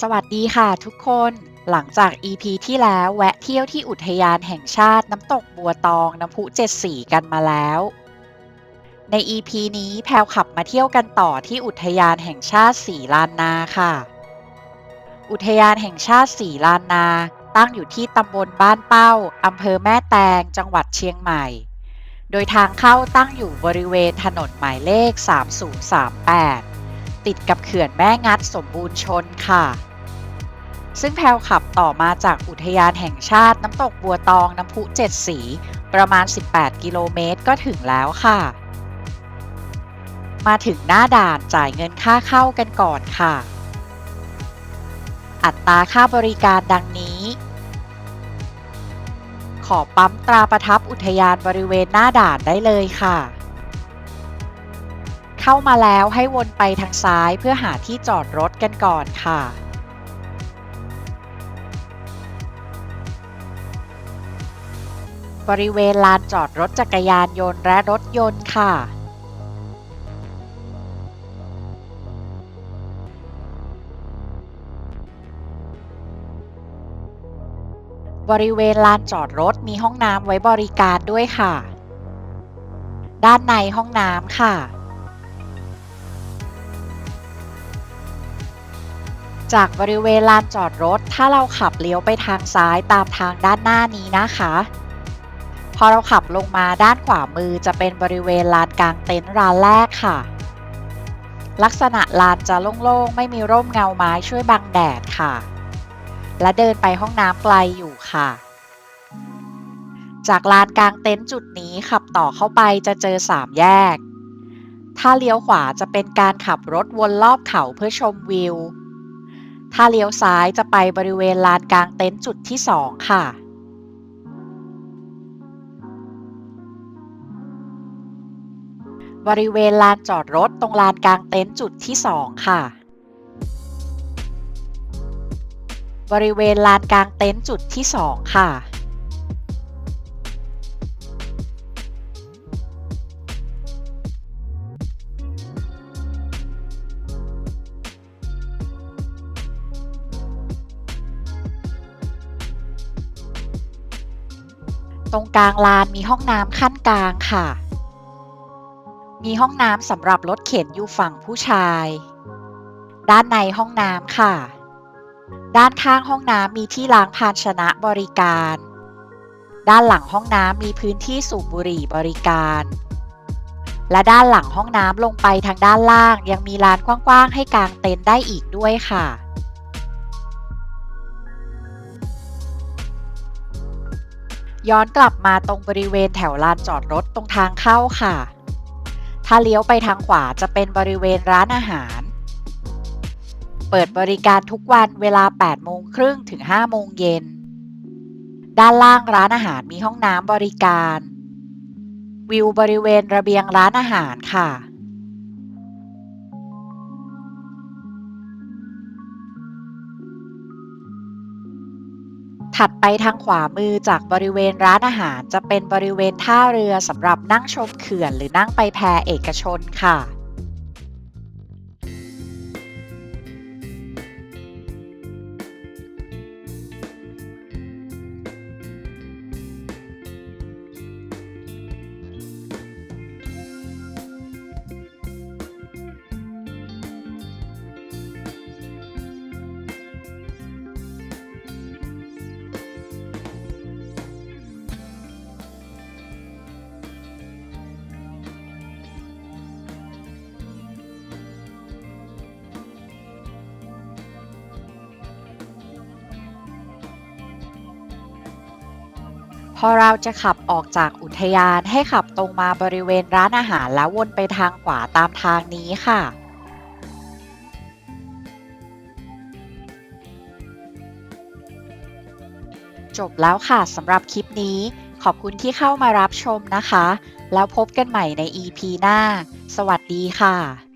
สวัสดีค่ะทุกคน หลังจาก EP ที่แล้วแวะเที่ยวที่อุทยานแห่งชาติน้ำตกบัวตองน้ำพุเจ็ดสีกันมาแล้ว ใน EP นี้แพลวขับมาเที่ยวกันต่อที่อุทยานแห่งชาติสีลานนาค่ะ อุทยานแห่งชาติสีลานนา ตั้งอยู่ที่ตำบลบ้านเป้าอำเภอแม่แตงจังหวัดเชียงใหม่ โดยทางเข้าตั้งอยู่บริเวณถนนหมายเลข 3038 ติดกับเขื่อนแม่งัดสมบูรณ์ชนค่ะ ซึ่งแพลวขับต่อมาจากอุทยานแห่งชาติน้ำตกบัวตองน้ำพุเจ็ดสี ประมาณ 18 กิโลเมตรก็ถึงแล้วค่ะ มาถึงหน้าด่านจ่ายเงินค่าเข้ากันก่อนค่ะ อัตราค่าบริการดังนี้ ขอปั๊มตราประทับอุทยานบริเวณหน้าด่านได้เลยค่ะ เข้ามาแล้วให้วนไปทางซ้ายเพื่อหาที่จอดรถกันก่อนค่ะ บริเวณลานจอดรถจักรยานยนต์และรถยนต์ค่ะ บริเวณลานจอดรถมีห้องน้ำไว้บริการด้วยค่ะ ด้านในห้องน้ำค่ะ จากบริเวณลานจอดรถ ถ้าเราขับเลี้ยวไปทางซ้ายตามทางด้านหน้านี้นะคะ พอเราขับลงมาด้านขวามือจะเป็นบริเวณลานกลางเต็นท์ร้านแรกค่ะ ลักษณะลานจะโล่งๆ ไม่มีร่มเงาไม้ช่วยบังแดดค่ะ และเดินไปห้องน้ำไกลอยู่ค่ะ จากลานกลางเต็นท์จุดนี้ขับต่อเข้าไปจะเจอสามแยก ถ้าเลี้ยวขวาจะเป็นการขับรถวนรอบเขาเพื่อชมวิว ถ้าเลี้ยวซ้ายจะไปบริเวณลานกลางเต็นท์จุดที่สองค่ะ บริเวณลานจอดรถตรงลานกลางเต็นท์จุดที่สองค่ะ บริเวณลานกลางเต็นท์จุดที่สองค่ะ ตรงกลางลานมีห้องน้ำขั้นกลางค่ะ มีห้องน้ำสำหรับรถเข็นอยู่ฝั่งผู้ชาย ด้านในห้องน้ำค่ะ ด้านข้างห้องน้ำมีที่ล้างภาชนะบริการ ด้านหลังห้องน้ำมีพื้นที่สูบบุหรี่บริการ และด้านหลังห้องน้ำลงไปทางด้านล่างยังมีลานกว้างๆให้กางเต็นท์ได้อีกด้วยค่ะ ย้อนกลับมาตรงบริเวณแถวลานจอดรถตรงทางเข้าค่ะ ถ้าเลี้ยวไปทางขวาจะเป็นบริเวณร้านอาหาร เปิดบริการทุกวันเวลา 8 โมงครึ่งถึง 5 โมงเย็น ด้านล่างร้านอาหารมีห้องน้ำบริการ วิวบริเวณระเบียงร้านอาหารค่ะ ถัดไปทางขวามือจากบริเวณร้านอาหาร จะเป็นบริเวณท่าเรือสำหรับนั่งชมเขื่อน หรือนั่งไปแพเอกชนค่ะ อเราจะขับออกจากอุทยานให้ขับตรงมาบริเวณร้านอาหารแล้ววนไปทางขวาตามทางนี้ค่ะ จบแล้วค่ะสำหรับคลิปนี้ ขอบคุณที่เข้ามารับชมนะคะ แล้วพบกันใหม่ใน EP หน้า สวัสดีค่ะ